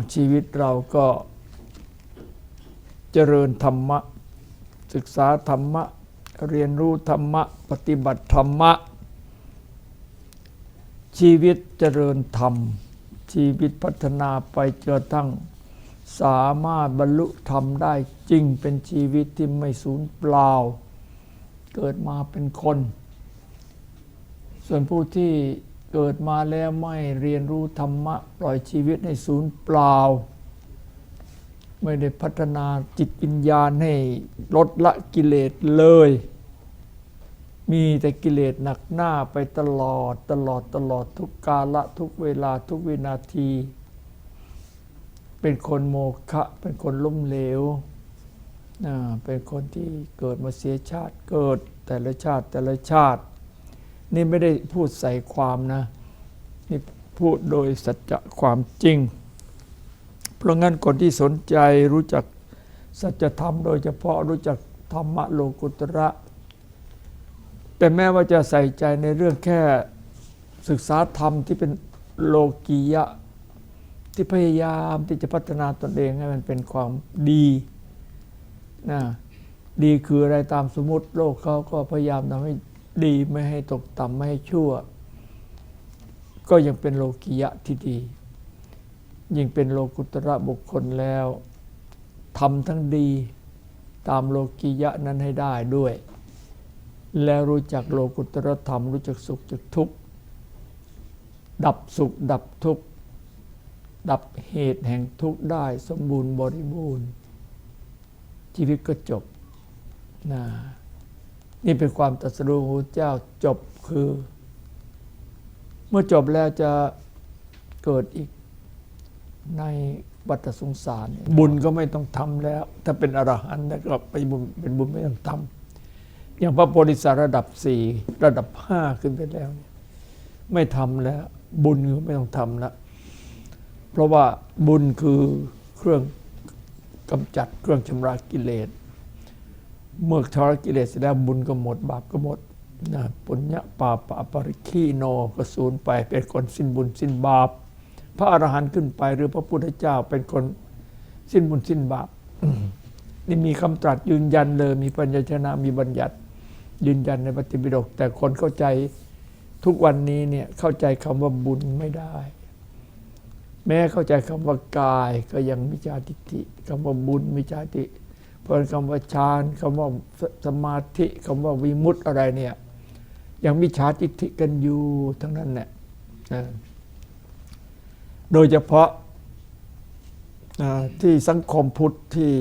าชีวิตเราก็เจริญธรรมะ ศึกษาธรรมะ เรียนรู้ธรรมะ ปฏิบัติธรรมะ ชีวิตเจริญธรรม ชีวิตพัฒนาไปจนทั้งสามารถบรรลุธรรมได้จริงเป็นชีวิตที่ไม่สูญเปล่า เกิดมาเป็นคน ส่วนผู้ที่ เกิดมาแล้วไม่เรียนรู้ธรรมะ ปล่อยชีวิตให้สูญเปล่า ไม่ได้พัฒนาจิตวิญญาณให้ลดละกิเลสเลย มีแต่กิเลสหนักหน้าไปตลอดตลอดตลอดทุกกาละทุกเวลาทุกวินาที เป็นคนโมฆะเป็นคนล้มเหลวอ่าเป็นคนที่เกิดมาเสียชาติเกิดแต่ละชาติแต่ละชาติ นี่ไม่ได้พูดใส่ความนะนี่พูดโดยสัจจะความจริง เพราะงั้นคนที่สนใจรู้จักสัจธรรมโดยเฉพาะรู้จักธรรมะโลกุตระ แต่แม้ว่าจะใส่ใจในเรื่องแค่ศึกษาธรรมที่เป็นโลกียะ ที่พยายามที่จะพัฒนาตนเองให้มันเป็นความดีนะดีคืออะไรตามสมมติโลกเขาก็พยายามทำให้ ดีไม่ให้ตกต่ำไม่ให้ชั่ว ก็ยังเป็นโลกียะที่ดี ยิ่งเป็นโลกุตระบุคคลแล้วทำทั้งดีตามโลกียะนั้นให้ได้ด้วย แล้วรู้จักโลกุตระธรรม รู้จักสุขจักทุกข์ ดับสุขดับทุกข์ ดับเหตุแห่งทุกข์ได้สมบูรณ์บริบูรณ์ ชีวิตก็จบนะ นี่เป็นความตรัสรู้ของเจ้าจบคือ เมื่อจบแล้วจะเกิดอีกในวัฏสงสาร บุญก็ไม่ต้องทำแล้ว ถ้าเป็นอรหันต์แล้วก็ไปบุญเป็นบุญไม่ต้องทำอย่างพระโพธิสัตว์ระดับสี่ระดับห้าขึ้นไปแล้ว ไม่ทำแล้ว บุญก็ไม่ต้องทำล้วเพราะว่าบุญคือเครื่องกำจัดเครื่องชำระกิเลส เมื่อชำระกิเลสแล้วบุญก็หมด บาปก็หมดนะปุญญาปาปะปริคีโนก็สูญไปเป็นคนสิ้นบุญสิ้นบาป พระอรหันต์ขึ้นไป หรือพระพุทธเจ้าเป็นคนสิ้นบุญสิ้นบาปนี่มีคำตรัสยืนยันเลย มีปัญญชนะมีบัญญัติ ยืนยันในปฏิปิฎกแต่คนเข้าใจทุกวันนี้เนี่ยเข้าใจคำว่าบุญไม่ได้ แม้เข้าใจคำว่ากายก็ยังมิจฉาทิฏฐิคำว่าบุญมิจฉาทิฏฐิ เพราะคำว่าฌานคำว่าสมาธิคำว่าวิมุตติอะไรเนี่ยยังมิจฉาทิฏฐิกันอยู่ทั้งนั้นแหละโดยเฉพาะที่สังคมพุทธที่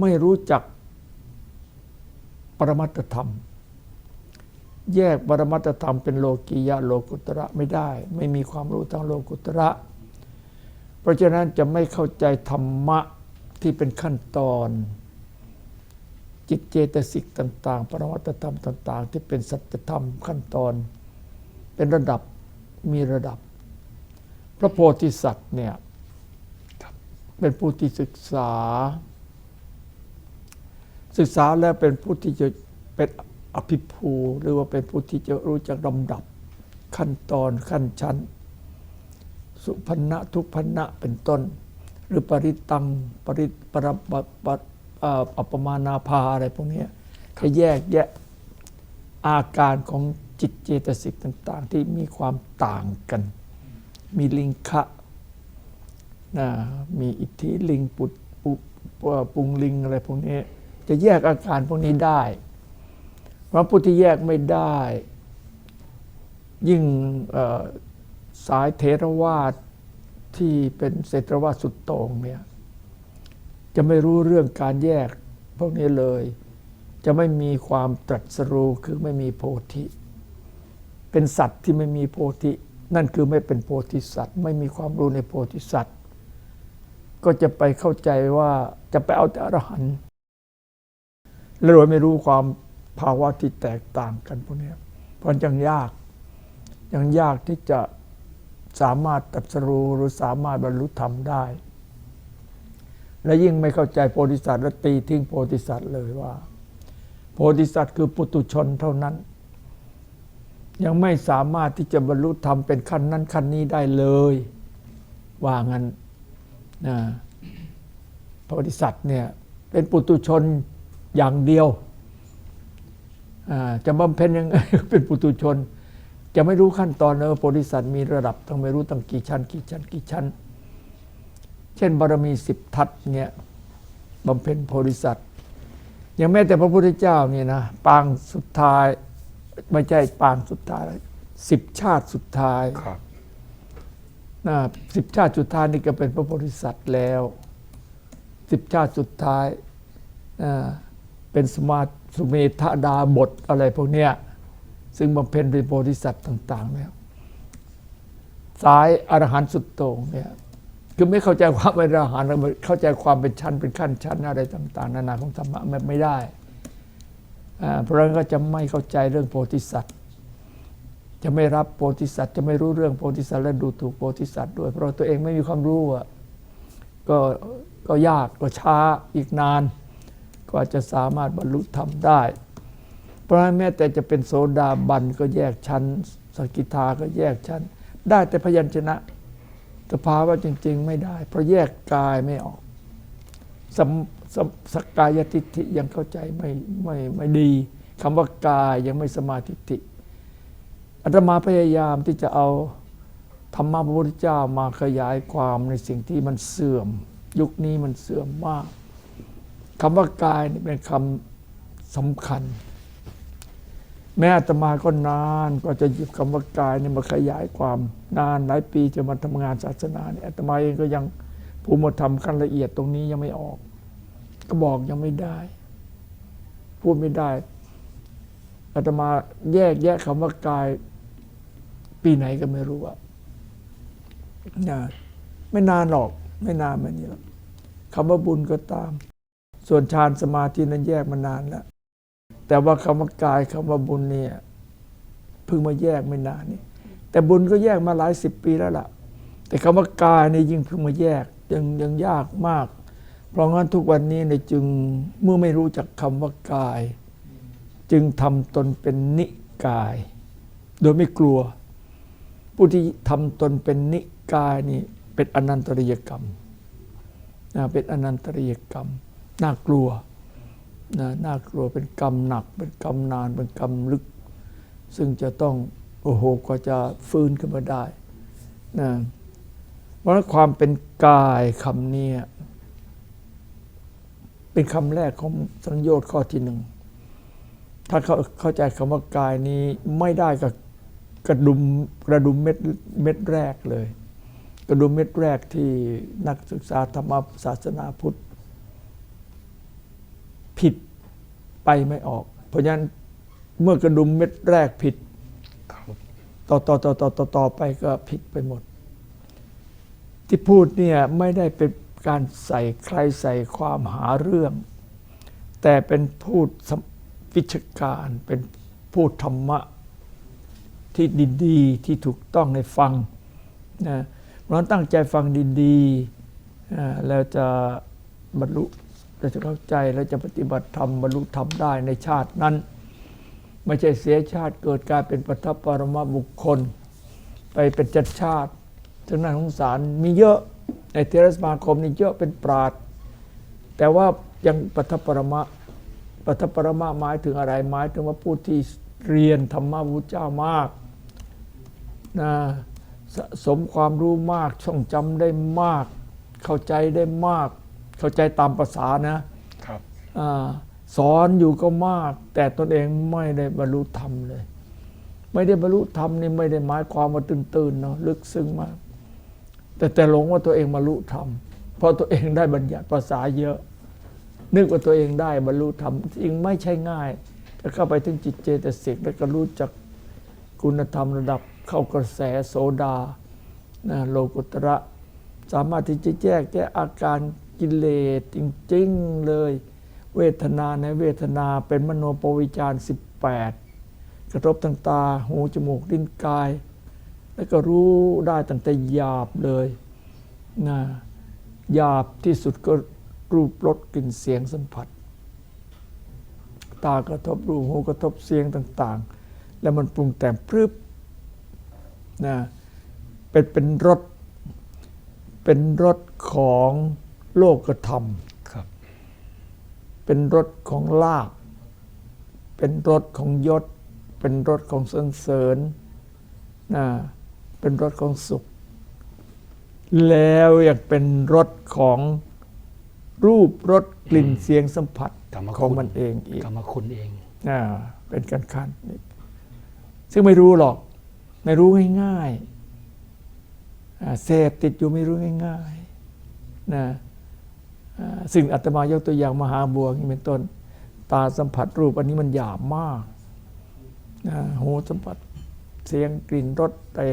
ไม่รู้จักปรมัตธรรม แยกปรมัตธรรมเป็นโลกียะโลกุตระไม่ได้ ไม่มีความรู้ทางโลกุตระ เพราะฉะนั้นจะไม่เข้าใจธรรมะที่เป็นขั้นตอน จิตเจตสิกต่าง ๆ ปรมัตธรรมต่าง ๆ ที่เป็นสัจธรรมขั้นตอน เป็นระดับมีระดับ พระโพธิสัตว์เนี่ยเป็นผู้ที่ศึกษา ศึกษาแล้วเป็นผู้ที่จะเป็นอภิภูหรือว่าเป็นผู้ที่จะรู้จักลำดับขั้นตอนขั้นชั้น สุพันณะทุพันณะเป็นต้น หรือปริตังปริปรปป อัปปมานาภาอะไรพวกนี้จะแยกแยะอาการของจิตเจตสิกต่าง ๆ ที่มีความต่างกัน มีลิงคะนะมีอิทธิลิงปุตปุปุงลิงอะไรพวกนี้ จะแยกอาการพวกนี้ได้ เพราะผู้ที่แยกไม่ได้ ยิ่งสายเทรวาสที่เป็นเศรษฐวาสสุดโต่งเนี่ย จะไม่รู้เรื่องการแยกพวกนี้เลย จะไม่มีความตรัสรู้คือไม่มีโพธิ เป็นสัตว์ที่ไม่มีโพธิ นั่นคือไม่เป็นโพธิสัตว์ ไม่มีความรู้ในโพธิสัตว์ ก็จะไปเข้าใจว่าจะไปเอาแต่อรหันต์แล้วโดยไม่รู้ความภาวะที่แตกต่างกันพวกนี้เพราะยังยากยังยากที่จะสามารถตรัสรู้หรือสามารถบรรลุธรรมได้ และยิ่งไม่เข้าใจโพธิสัตว์และตีทิ้งโพธิสัตว์เลยว่า โพธิสัตว์คือปุตุชนเท่านั้น ยังไม่สามารถที่จะบรรลุธรรมเป็นขั้นนั้นขั้นนี้ได้เลย ว่างั้นนะโพธิสัตว์เนี่ยเป็นปุตุชนอย่างเดียวจะบำเพ็ญยังไงเป็นปุตุชน จะไม่รู้ขั้นตอนเออโพธิสัตว์มีระดับต้องไม่รู้ตั้งกี่ชั้นกี่ชั้นกี่ชั้น เช่น บารมีสิบทัศน์เนี่ยบำเพ็ญโพธิสัตว์ยังแม้แต่พระพุทธเจ้านี่นะปางสุดท้าย ไม่ใช่ปางสุดท้ายสิบชาติสุดท้ายครับนะสิบชาติสุดท้ายนี่ก็เป็นพระโพธิสัตว์แล้วสิบชาติสุดท้ายอ่าเป็นสมาสุเมธดาบทอะไรพวกเนี้ยซึ่งบำเพ็ญเป็นโพธิสัตว์ต่าง ๆ แล้ว สายอรหันต์สุดโต่งเนี่ย คือไม่เข้าใจความเป็นอรหันต์เข้าใจความเป็นชั้นเป็นขั้นชั้นอะไรต่าง ๆ นานาของธรรมะไม่ได้ เพราะฉะนั้นก็จะไม่เข้าใจเรื่องโพธิสัตว์ จะไม่รับโพธิสัตว์ จะไม่รู้เรื่องโพธิสัตว์และดูถูกโพธิสัตว์ด้วย เพราะตัวเองไม่มีความรู้อะก็ก็ยากก็ช้าอีกนาน กว่าจะสามารถบรรลุธรรมได้ เพราะฉะนั้นแม้แต่จะเป็นโสดาบันก็แยกชั้น สกิทาก็แยกชั้น ได้แต่พยัญชนะ สภาวะจริง ๆ ไม่ได้ เพราะแยกกายไม่ออกสสสกกายทิฏฐิยังเข้าใจไม่ไม่ไม่ดีคำว่ากายยังไม่สมาธิิอาตมาพยายามที่จะเอาธรรมะพระพุทธเจ้ามาขยายความในสิ่งที่มันเสื่อม ยุคนี้มันเสื่อมมากคำว่ากายนี่เป็นคำสำคัญ แม้อาตมาก็นานก็จะหยิบคำว่ากายนี่มาขยายความนานหลายปีจะมาทำงานศาสนาเนี่ยอาตมาเองก็ยังภูมิธรรมขั้นละเอียดตรงนี้ยังไม่ออก ก็บอกยังไม่ได้ พูดไม่ได้อาตมาแยกแยะคำว่ากาย ปีไหนก็ไม่รู้อะนะไม่นานหรอก ไม่นานมานี้หรอกคำว่าบุญก็ตาม ส่วนฌานสมาธินั้นแยกมานานแล้ว แต่ว่าคำว่ากายคำว่าบุญเนี่ยเพิ่งมาแยกไม่นานนี่แต่บุญก็แยกมาหลายสิบปีแล้วล่ะ แต่คำว่ากายนี่ยิ่งเพิ่งมาแยกยังยังยากมาก เพราะงั้นทุกวันนี้ในยจึงเมื่อไม่รู้จักคำว่ากาย จึงทำตนเป็นนิกาย โดยไม่กลัว ผู้ที่ทำตนเป็นนิกายนี่เป็นอนันตริยกรรมนะเป็นอนันตริยกรรม น่ากลัว นะน่ากลัวเป็นกรรมหนัก เป็นกรรมนานเป็นกรรมลึก ซึ่งจะต้องโอ้โหกว่าจะฟื้นขึ้นมาได้นะเพราะความเป็นกายคำนี้เป็นคำแรกของสังโยชน์ข้อที่หนึ่งถ้าเขาเข้าใจคำว่ากายนี้ไม่ได้กับกระดุมกระดุมเม็ดเม็ดแรกเลย กระดุมเม็ดแรกที่นักศึกษาธรรมศาสนาพุทธ ผิด ไปไม่ออก เพราะฉะนั้นเมื่อกระดุมเม็ดแรกผิด ต่อต่อต่อต่อต่อต่อไปก็ผิดไปหมด ที่พูดเนี่ยไม่ได้เป็นการใส่ใครใส่ความหาเรื่อง แต่เป็นพูดวิชาการเป็นพูดธรรมะที่ดีๆที่ถูกต้องในฟังนะเราตั้งใจฟังดีๆแล้วจะบรรลุ เราจะเข้าใจแล้วจะปฏิบัติธรรมบรรลุธรรมได้ในชาตินั้น ไม่ใช่เสียชาติเกิดกลายเป็นปัทภปรมาบุคคล ไปเป็นจัดชาติถึงนั้นสงสารมีเยอะในเทรสมาคมนี่เยอะเป็นปราดแต่ว่ายังปัทภปรมะปัทภปรมะหมายถึงอะไรหมายถึงว่าผู้ที่เรียนธรรมะพระพุทธเจ้ามากนะสะสมความรู้มากช่องจำได้มาก เข้าใจได้มาก เข้าใจตามภาษานะครับอาสอนอยู่ก็มาก แต่ตนเองไม่ได้บรรลุธรรมเลย ไม่ได้บรรลุธรรมนี่ไม่ได้หมายความว่าตื่นๆเนาะลึกซึ้งมาก แต่แต่หลงว่าตัวเองบรรลุธรรมเพราะตัวเองได้บัญญัติภาษาเยอะ นึกว่าตัวเองได้บรรลุธรรมจริงไม่ใช่ง่ายจะเข้าไปถึงจิตเจตสิกแล้วก็รู้จักคุณธรรมระดับเข้ากระแสโสดานะโลกุตระ สามารถที่จะแยกแยะอาการ กิเลสจริงๆเลย เวทนาในเวทนาเป็นมโนปวิจารสิบแปดกระทบทางตาหูจมูกลิ้นกาย แล้วก็รู้ได้ตั้งแต่หยาบเลยนะหยาบที่สุดก็รูปรสกลิ่นเสียงสัมผัส ตากระทบรูปหูกระทบเสียงต่างๆ แล้วมันปรุงแต่งพรึบนะเป็นเป็นรสเป็นรถของ โลกธรรมครับเป็นรถของลาบ เป็นรถของยศ เป็นรถของสรรเสริญนะเป็นรถของสุข แล้วยังเป็นรถของรูปรสกลิ่นเสียงสัมผัสกรรมของคุณมันเองอีกกรรมคุณเองอ่าเป็นการคันนี่ซึ่งไม่รู้หรอก ไม่รู้ง่ายๆอ่าเสพติดอยู่ไม่รู้ง่ายๆนะอ่า ซึ่งอาตมายกตัวอย่างมหาบัวนี่เป็นต้น ตาสัมผัสรูปอันนี้มันหยาบมากนะหูสัมผัสเสียงกลิ่นรสแต่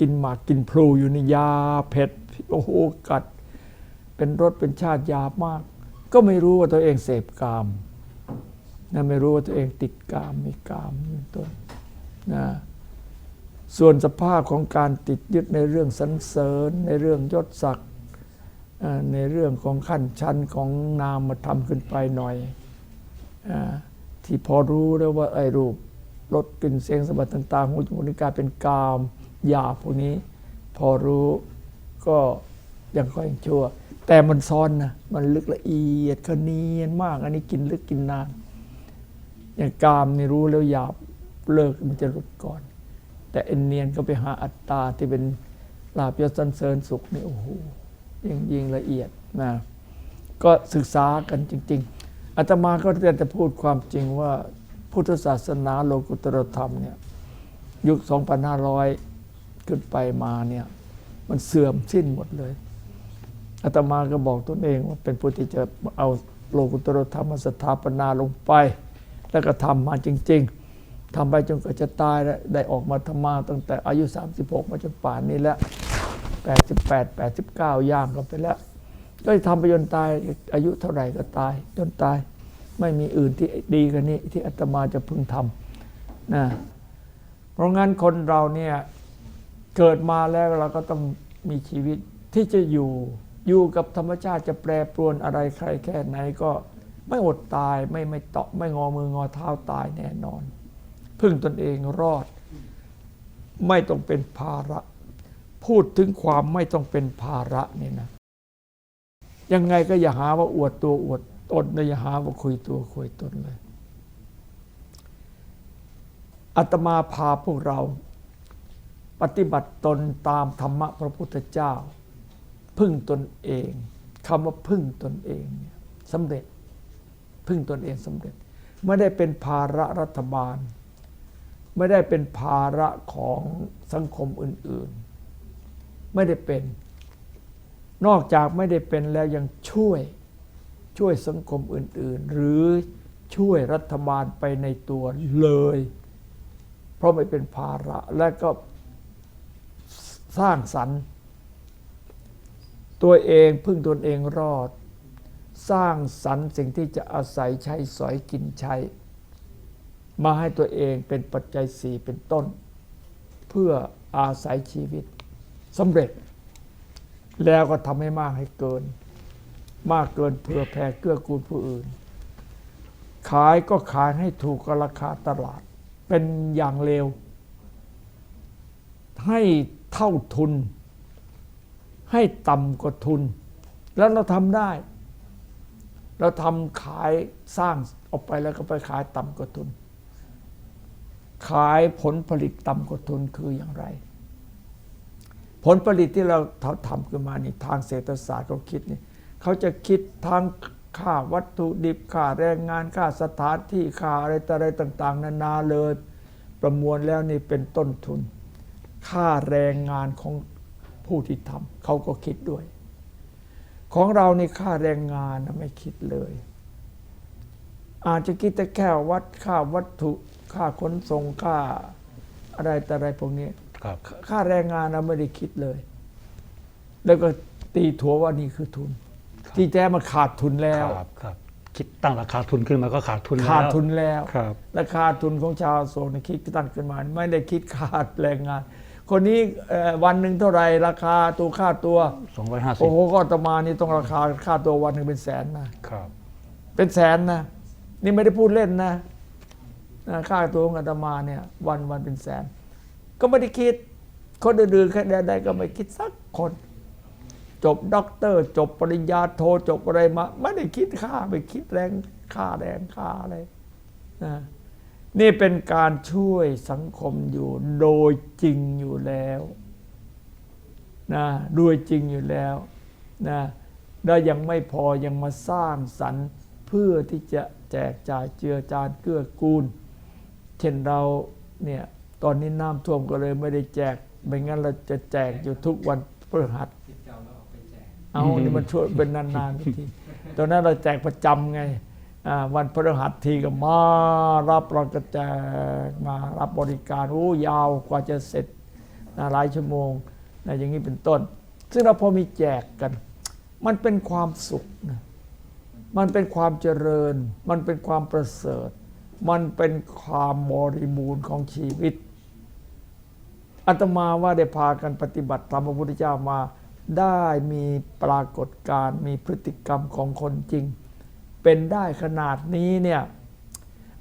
กินหมากกินพลูอยู่ในยาเผ็ดโอ้โหกัด เป็นรสเป็นชาติหยาบมาก ก็ไม่รู้ว่าตัวเองเสพกามนะไม่รู้ว่าตัวเองติดกามมีกามเป็นต้นนะส่วนสภาพของการติดยึดในเรื่องสรรเสริญในเรื่องยศศักดิ์ ในเรื่องของขั้นชั้นของนามมาทำขึ้นไปหน่อยอที่พอรู้แล้วว่าไอ้รูปรสกลิ่นเสียงสมบัติต่างๆหูจมูกนิ้วกายเป็นกามหยาบพวกนี้ พอรู้ก็ยังค่อยชั่ว แต่มันซ้อนนะมันลึกละเอียดขเนียนมาก อันนี้กินลึกกินนาน อย่างกามนี่รู้แล้วหยาบเลิกมันจะหลุดก่อน แต่เอ็นเนียนก็ไปหาอัตตาที่เป็นลาบยศสรรเสริญสุขนี่โอ้โห ยิ่งยิ่งละเอียดนะก็ศึกษากันจริง ๆอาตมาก็เรียนจะพูดความจริงว่าพุทธศาสนาโลกุตตรธรรมเนี่ยยุค 2,500 ขึ้นไปมาเนี่ยมันเสื่อมสิ้นหมดเลยอาตมาก็บอกตนเองว่าเป็นผู้ที่จะเอาโลกุตตรธรรมมาสถาปนาลงไป แล้วก็ทำมาจริง ๆทำไปจนกว่าจะตายแล้วได้ออกมาธรรมาตั้งแต่อายุ 36 มาจนป่านนี้แล้ว 88 89 ย่างก็ไปแล้ว ก็ทำไปจนตายอายุเท่าไหร่ก็ตาย จนตาย ไม่มีอื่นที่ดีกว่านี้ ที่อาตมาจะพึงทำนะเพราะงั้นคนเราเนี่ยเกิดมาแล้วเราก็ต้องมีชีวิตที่จะอยู่อยู่กับธรรมชาติจะแปรปรวนอะไรใครแค่ไหนก็ไม่อดตายไม่ไม่ตาะไม่งอมืองอเท้าตายแน่นอน พึ่งตนเองรอด ไม่ต้องเป็นภาระ พูดถึงความไม่ต้องเป็นภาระนี่นะ ยังไงก็อย่าหาว่าอวดตัวอวดตนนะอย่าหาว่าคุยตัวคุยตนเลยอาตมาพาพวกเรา ปฏิบัติตนตามธรรมะพระพุทธเจ้า พึ่งตนเองคำว่าพึ่งตนเองเนี่ยสำเร็จพึ่งตนเองสำเร็จ ไม่ได้เป็นภาระรัฐบาล ไม่ได้เป็นภาระของสังคมอื่น ๆ ไม่ได้เป็น นอกจากไม่ได้เป็นแล้วยังช่วยช่วยสังคมอื่น ๆ หรือช่วยรัฐบาลไปในตัวเลย เพราะไม่เป็นภาระและก็สร้างสรรค์ ตัวเองพึ่งตนเองรอด สร้างสรรค์สิ่งที่จะอาศัยใช้สอยกินใช้ มาให้ตัวเองเป็นปัจจัยสี่เป็นต้น เพื่ออาศัยชีวิต สำเร็จ แล้วก็ทำให้มากให้เกิน มากเกินเพื่อแผ่เกื้อกูลผู้อื่น ขายก็ขายให้ถูกกับราคาตลาด เป็นอย่างเร็ว ให้เท่าทุน ให้ต่ำกว่าทุน แล้วเราทำได้ เราทำขายสร้างออกไปแล้วก็ไปขายต่ำกว่าทุน ขายผลผลิตต่ำกว่าทุนคืออย่างไร ผลผลิตที่เราทำขึ้นมานี่ทางเศรษฐศาสตร์เขาคิดนี่เขาจะคิดทั้งค่าวัตถุดิบค่าแรงงานค่าสถานที่ค่าอะไรต่ออะไรต่าง ๆ นานาเลย ประมวลแล้วนี่เป็นต้นทุน ค่าแรงงานของผู้ที่ทำเขาก็คิดด้วย ของเรานี่ค่าแรงงานไม่คิดเลย อาจจะคิดแต่แค่วัดค่าวัตถุค่าขนส่งค่าอะไรแต่อะไรพวกนี้ ครับค่าแรงงานเราไม่ได้คิดเลย แล้วก็ตีถัวว่านี่คือทุน ที่แท้มันขาดทุนแล้ว ครับครับ คิดตั้งราคาทุนขึ้นมาก็ขาดทุนแล้วขาดทุนแล้วครับราคาทุนของชาวโซนคิดตั้งขึ้นมา ไม่ได้คิดขาดแรงงาน คนนี้เอ่อวันหนึ่งเท่าไหร่ราคาตัวค่าตัวสองร้อยห้าสิบโอ้โหก็อาตมานี่ต้องราคาค่าตัววันหนึ่งเป็นแสนนะครับ เป็นเป็นแสนนะ นี่ไม่ได้พูดเล่นนะนะค่าตัวของอาตมาเนี่ย วันวันเป็นแสน ก็ไม่ได้คิด คนอื่นๆแค่ใดๆก็ไม่คิดสักคน จบด็อกเตอร์ จบปริญญาโทจบอะไรมา ไม่ได้คิดค่าไม่คิดแรงค่าแรงค่าอะไรนะนี่เป็นการช่วยสังคมอยู่โดยจริงอยู่แล้วนะโดยจริงอยู่แล้วนะแล้วยังไม่พอยังมาสร้างสรรค์เพื่อที่จะแจกจ่ายเจือจานเกื้อกูล เช่นเราเนี่ย ตอนนี้น้ำท่วมก็เลยไม่ได้แจก ไม่งั้นเราจะแจกอยู่ทุกวันพฤหัส เอานี่มันช่วยเป็นนานๆทีตอนนั้นเราแจกประจำไงอ่าวันพฤหัสทีก็มารับเราก็แจกมารับบริการโอ้ยาวกว่าจะเสร็จนะหลายชั่วโมงนะอย่างนี้เป็นต้น ซึ่งเราพอมีแจกกัน มันเป็นความสุขนะมันเป็นความเจริญ มันเป็นความประเสริฐ มันเป็นความบริบูรณ์ของชีวิต อาตมาว่าได้พากันปฏิบัติตามพระพุทธเจ้ามา ได้มีปรากฏการณ์มีพฤติกรรมของคนจริง เป็นได้ขนาดนี้เนี่ย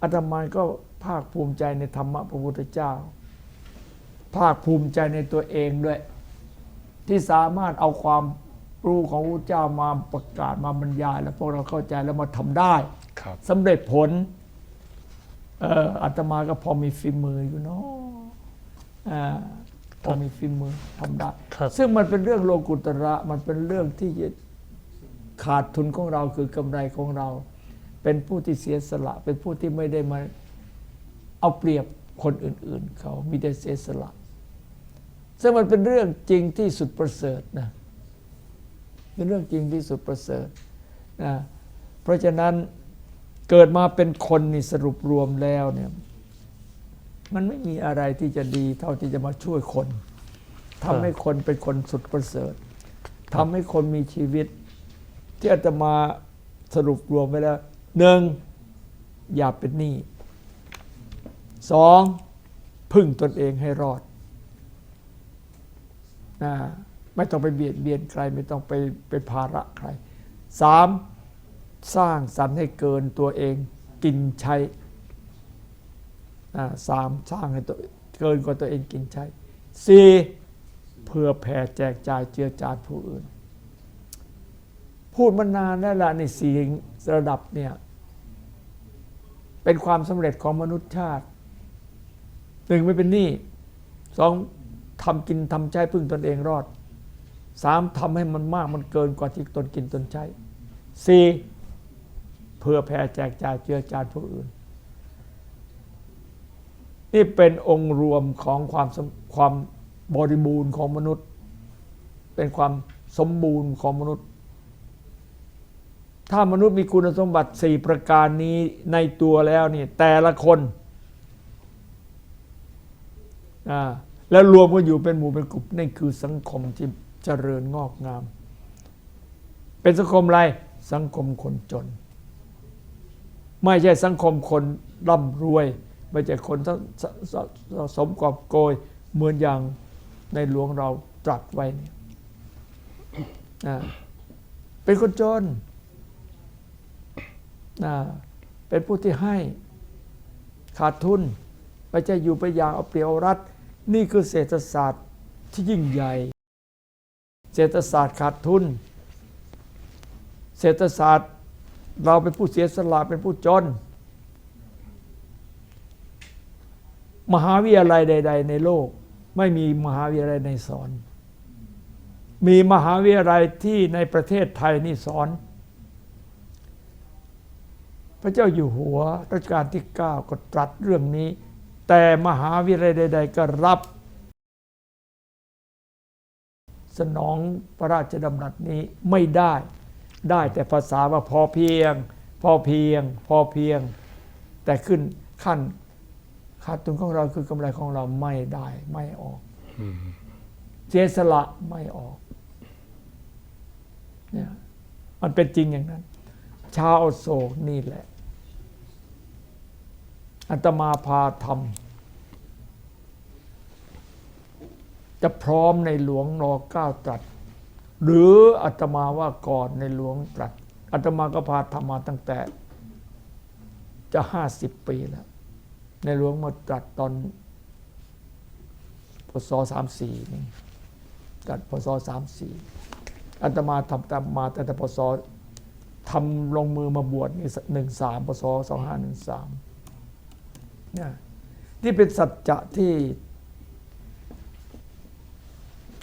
อาตมาก็ภาคภูมิใจในธรรมะพระพุทธเจ้า ภาคภูมิใจในตัวเองด้วย ที่สามารถเอาความรู้ของพระพุทธเจ้ามาประกาศมาบรรยาย แล้วพวกเราเข้าใจแล้วมาทำได้ครับสำเร็จผลเอ่ออาตมาก็พอมีฝีมืออยู่เนาะ อ่าพอมีฝีมือทำได้ครับซึ่งมันเป็นเรื่องโลกุตระมันเป็นเรื่องที่ขาดทุนของเราคือกำไรของเรา เป็นผู้ที่เสียสละ เป็นผู้ที่ไม่ได้มาเอาเปรียบคนอื่น ๆ เขามีแต่เสียสละ ซึ่งมันเป็นเรื่องจริงที่สุดประเสริฐนะเป็นเรื่องจริงที่สุดประเสริฐนะเพราะฉะนั้นเกิดมาเป็นคนนี่สรุปรวมแล้วเนี่ย มันไม่มีอะไรที่จะดีเท่าที่จะมาช่วยคนทำให้คนเป็นคนสุดประเสริฐทำให้คนมีชีวิต ที่อาตมาสรุปรวมไปแล้วหนึ่งอย่าเป็นหนี้สองพึ่งตนเองให้รอดนะไม่ต้องไปเบียดเบียนใคร ไม่ต้องไปเป็นภาระใครสามสร้างสรรค์ให้เกินตัวเองกินใช้อ่า สามสร้างให้ตัวเกินกว่าตัวเองกินใช้สี่เพื่อแผ่แจกจ่ายเจือจานผู้อื่น พูดมานานแล้วล่ะในสี่ระดับเนี่ย เป็นความสำเร็จของมนุษยชาติหนึ่งไม่เป็นหนี้สองทำกินทำใช้พึ่งตนเองรอดสามทำให้มันมากมันเกินกว่าที่ตนกินตนใช้สี่เพื่อแผ่แจกจ่ายเจือจานผู้อื่น นี่เป็นองค์รวมของความความบริบูรณ์ของมนุษย์ เป็นความสมบูรณ์ของมนุษย์ ถ้ามนุษย์มีคุณสมบัติสี่ประการนี้ในตัวแล้วนี่แต่ละคนอ่าแล้วรวมกันอยู่เป็นหมู่เป็นกลุ่มนั่คือสังคมที่เจริญงอกงาม เป็นสังคมอะไรสังคมคนจน ไม่ใช่สังคมคนร่ำรวย ไม่ใช่คนสสสสมกอบโกยเหมือนอย่างในหลวงเราตรัสไว้เนี่ยเป็นคนจน เป็นผู้ที่ให้ขาดทุนไม่ใช่อยู่ไปอย่างเอาเปรียวรัดนี่คือเศรษฐศาสตร์ที่ยิ่งใหญ่ เศรษฐศาสตร์ขาดทุน เศรษฐศาสตร์เราเป็นผู้เสียสละเป็นผู้จน มหาวิทยาลัยใด ๆ ในโลก ไม่มีมหาวิทยาลัยในสอน มีมหาวิทยาลัยที่ในประเทศไทยนี่สอน พระเจ้าอยู่หัวรัชกาลที่ 9 ก็ตรัสเรื่องนี้ แต่มหาวิทยาลัยใด ๆ ก็รับ สนองพระราชดำรัสนี้ไม่ได้ได้แต่ภาษาว่าพอเพียง พอเพียง พอเพียง แต่ขึ้นขั้น ขาดทุนของเราคือกำไรของเราไม่ได้ไม่ออกเสียสละไม่ออกเนี่ยมันเป็นจริงอย่างนั้น ชาวโศกนี่แหละ อัตมาพาทำจะพร้อมในหลวงรอเก้าตรัส หรืออัตมาว่าก่อนในหลวงตรัสอัตมาก็พาทำมาตั้งแต่ จะห้าสิบปีแล้ว ในหลวงมาตรัสตอนพศสามสี่นี่ตรัสพศสามสี่อาตมาทำตามมาแต่แต่พศทำลงมือมาบวชนี่หนึ่งสามพศสองห้าหนึ่งสามเนี่ยนี่เป็นสัจจะที่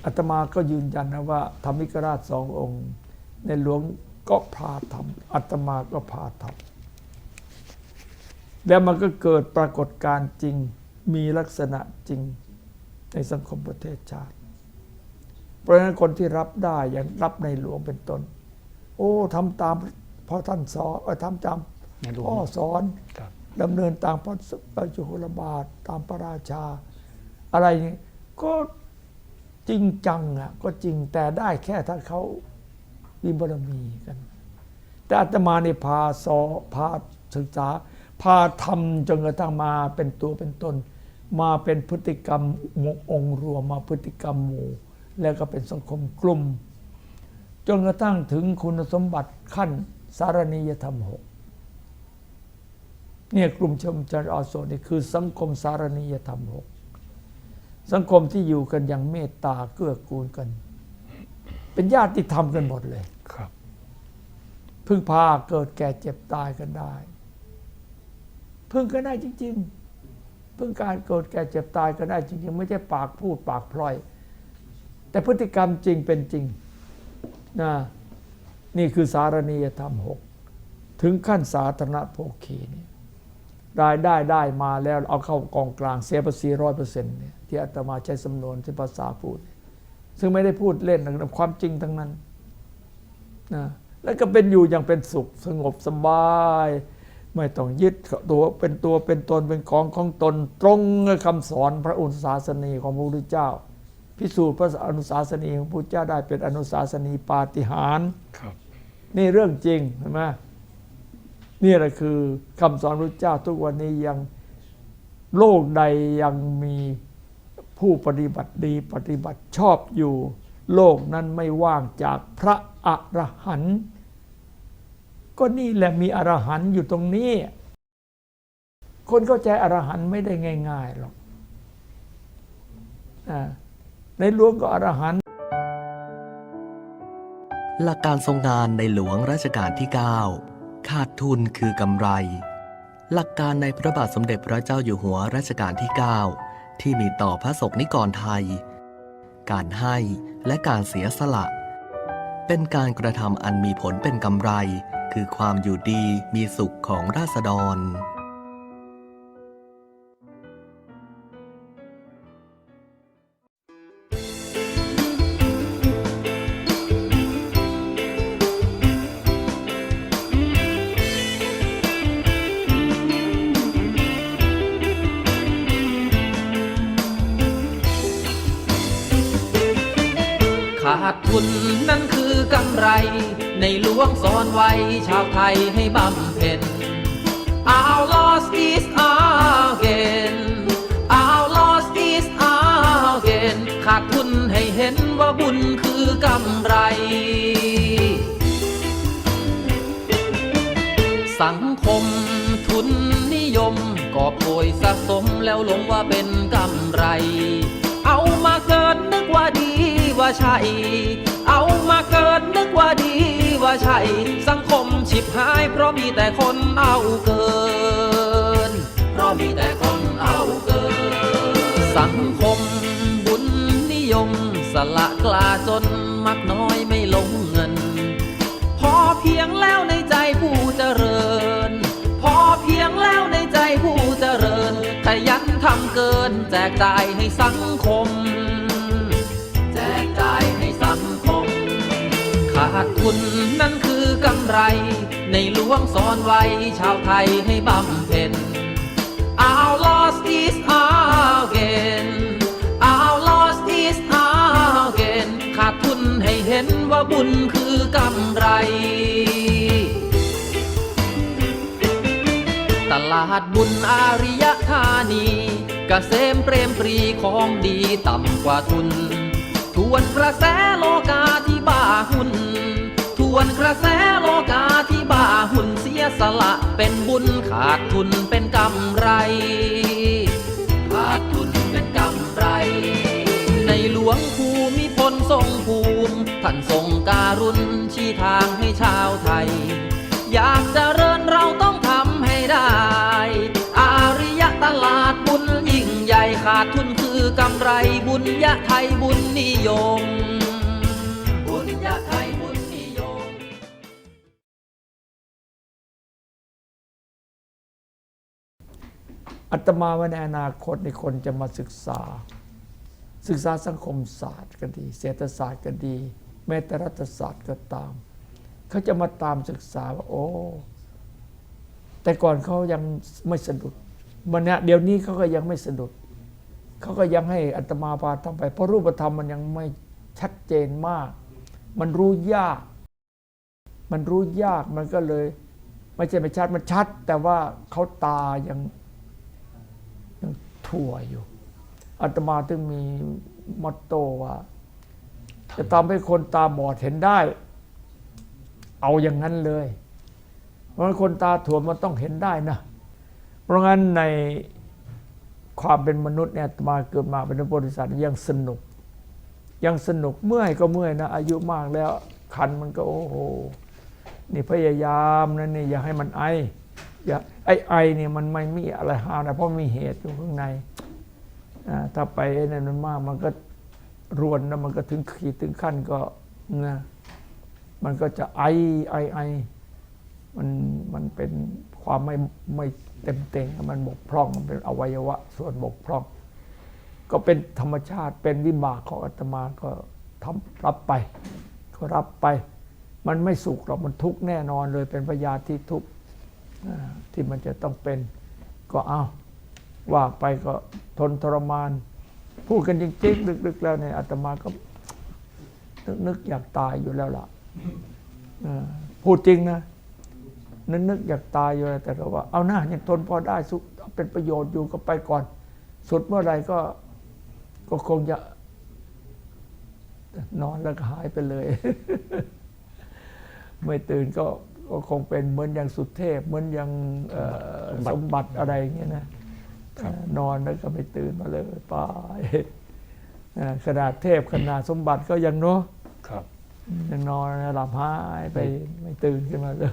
อาตมาก็ยืนยันนะว่าธรรมิกราชสององค์ ในหลวงก็พาทำอาตมาก็พาทำ แล้วมันก็เกิดปรากฏการณ์จริง มีลักษณะจริงในสังคมประเทศชาติ เพราะฉะนั้นคนที่รับได้อย่างรับในหลวงเป็นต้น โอ้ทำตามพอท่านสอนเออทำตามในหลวงพ่อสอนครับดำเนินตามพระพระจุลบาทตามพระราชา อะไรนี่ก็จริงจังอะก็จริงแต่ได้แค่ถ้าเขามีบารมีกัน แต่อาตมาเนี่ยพาสอพาศึกษา พาทำจนกระทั่งมาเป็นตัวเป็นตน มาเป็นพฤติกรรมองค์รวมมาพฤติกรรมหมู่ แล้วก็เป็นสังคมกลุ่ม จนกระทั่งถึงคุณสมบัติขั้นสารณียธรรมหกเนี่ยกลุ่มชมจันอโซนี่คือสังคมสารณียธรรมหกสังคมที่อยู่กันอย่างเมตตาเกื้อกูลกัน เป็นญาติธรรมกันหมดเลยครับ พึ่งพาเกิดแก่เจ็บตายกันได้ พึ่งกันได้จริง ๆ พึ่งการเกิดแก่เจ็บตายกันได้จริง ๆ ไม่ใช่ปากพูดปากพลอย แต่พฤติกรรมจริงเป็นจริงนะนี่คือสารณียธรรมหกถึงขั้นสาธารณโภคีนี่รายได้ได้มาแล้วเอาเข้ากองกลางเสียภาษีร้อยเปอร์เซ็นต์เนี่ยที่อาตมาใช้สำนวนที่ภาษาพูด ซึ่งไม่ได้พูดเล่นนะความจริงทั้งนั้นนะแล้วก็เป็นอยู่อย่างเป็นสุขสงบสบาย ไม่ต้องยึดตัวเป็นตัวเป็นตนเป็นของของตนตรงกับคำสอนพระอุศาสนีของพระพุทธเจ้า พิสูจน์พระอนุสาสนีของพระพุทธเจ้าได้เป็นอนุสาสนีปาฏิหาริย์ครับนี่เรื่องจริงเห็นไหมนี่แหละคือคำสอนพระเจ้าทุกวันนี้ยังโลกใดยังมีผู้ปฏิบัติดีปฏิบัติชอบอยู่ โลกนั้นไม่ว่างจากพระอรหันต์ ก็นี่แหละมีอรหันต์อยู่ตรงนี้ คนเข้าใจอรหันต์ไม่ได้ง่ายๆหรอกอในหลวงก็อรหันต์หลักการทรงงานในหลวงรัชกาลที่ 9 ขาดทุนคือกำไร หลักการในพระบาทสมเด็จพระเจ้าอยู่หัวรัชกาลที่ 9 ที่มีต่อพระสงฆ์นิกรไทย การให้และการเสียสละ เป็นการกระทำอันมีผลเป็นกำไร คือความอยู่ดีมีสุขของราษฎร ไทยให้บำเพ็ญ Our loss is our gain Our loss is our gain ขาดทุนให้เห็นว่าบุญคือกำไร สังคมทุนนิยมกอบโกยสะสมแล้วหลงว่าเป็นกำไร เกิดนึกว่าดีว่าใช่ เอามาเกิดนึกว่าดีว่าใช่ สังคมฉิบหาย เพราะมีแต่คนเอาเกิน เพราะมีแต่คนเอาเกิน สังคมบุญนิยม สละกล้าจนมักน้อยไม่ลงเงิน พอเพียงแล้วในใจผู้เจริญ พอเพียงแล้วในใจผู้เจริญขยันทำเกินแจกจ่ายให้สังคม ดทุนนั่นคือกำไร ในหลวงสอนไว้ชาวไทยให้บำเพ็ญ Our loss is our gain Our loss is our gain ขาดทุนให้เห็นว่าบุญคือกำไร ตลาดบุญอาริยธานีกเกษมเปรมปรีของดีต่ำกว่าทุน วนกระแสโลกาที่บ้าหุ่น ทวนกระแสโลกาที่บ้าหุ่นเสียสละเป็นบุญขาดทุนเป็นกำไร ขาดทุนเป็นกำไร ในหลวงภูมิพคนทรงภูมิ ท่านทรงการุณชี้ทางให้ชาวไทย ไรบุญยะไทยบุญนิยม บุญยะไทยบุญนิยมอัตมาว่าในอนาคตในคนจะมาศึกษา ศึกษาสังคมศาสตร์ก็ดี เศรษฐศาสตร์ก็ดี แม้แต่รัฐศาสตร์ก็ตาม เขาจะมาตามศึกษาว่าโอ้แต่ก่อนเขายังไม่สะดุดมันเนี่ยเดี๋ยวนี้เขาก็ยังไม่สะดุด เขาก็ยังให้อัตมาพาทำไป เพราะรูปธรรมมันยังไม่ชัดเจนมาก มันรู้ยาก มันรู้ยากมันก็เลย ไม่ใช่ไม่ชัดมันชัด แต่ว่าเขาตายังยังทั่วอยู่อาตมาถึงมีมอตโต้ว่า จะทำให้คนตาบอดเห็นได้ เอาอย่างนั้นเลยเพราะคนตาถั่วมันต้องเห็นได้นะ เพราะงั้นใน ความเป็นมนุษย์เนี่ยมาเกิดมาเป็นบริษัทยังสนุก ยังสนุกเมื่อยก็เมื่อยนะอายุมากแล้วคันมันก็โอ้โหนี่พยายามนะนี่อย่าให้มันไออย่าไอไอเนี่ยมันไม่มีอะไรหานะเพราะมีเหตุอยู่ข้างในอ่าถ้าไปนั่นมันมากมันก็รวนแล้วมันก็ถึงขีดถึงขั้นก็นะมันก็จะไอไอไอมันมันเป็น ความไม่ไม่เต็มเต็งมันบกพร่องมันเป็นอวัยวะส่วนบกพร่อง ก็เป็นธรรมชาติเป็นวิบากของอาตมาก็ทำรับไป ก็รับไป มันไม่สุขหรอกมันทุกข์แน่นอนเลยเป็นพยาธิทุกข์ที่มันจะต้องเป็น ก็เอาว่าไปก็ทนทรมาน พูดกันจริงๆลึกๆแล้วเนี่ยอาตมาก็นึกนึกอยากตายอยู่แล้วล่ะพูดจริงนะ นึกนึกอยากตายอยู่แล้วแต่ก็ว่าเอาหน้ายังทนพอได้สุขเป็นประโยชน์อยู่ก็ไปก่อน สุดเมื่อไหร่ก็ก็คงจะ นอนแล้วก็หายไปเลย ไม่ตื่นก็ก็คงเป็นเหมือนอย่างสุดเทพ เหมือนอย่างเอ่อสมบัติอะไรอย่างเงี้ยนะเอ่อนอนแล้วก็ไม่ตื่นมาเลยไปเอ่อขนาดเทพขนาดสมบัติก็ยังเนาะครับยังนอนหลับหายไปไม่ตื่นขึ้นมาเลย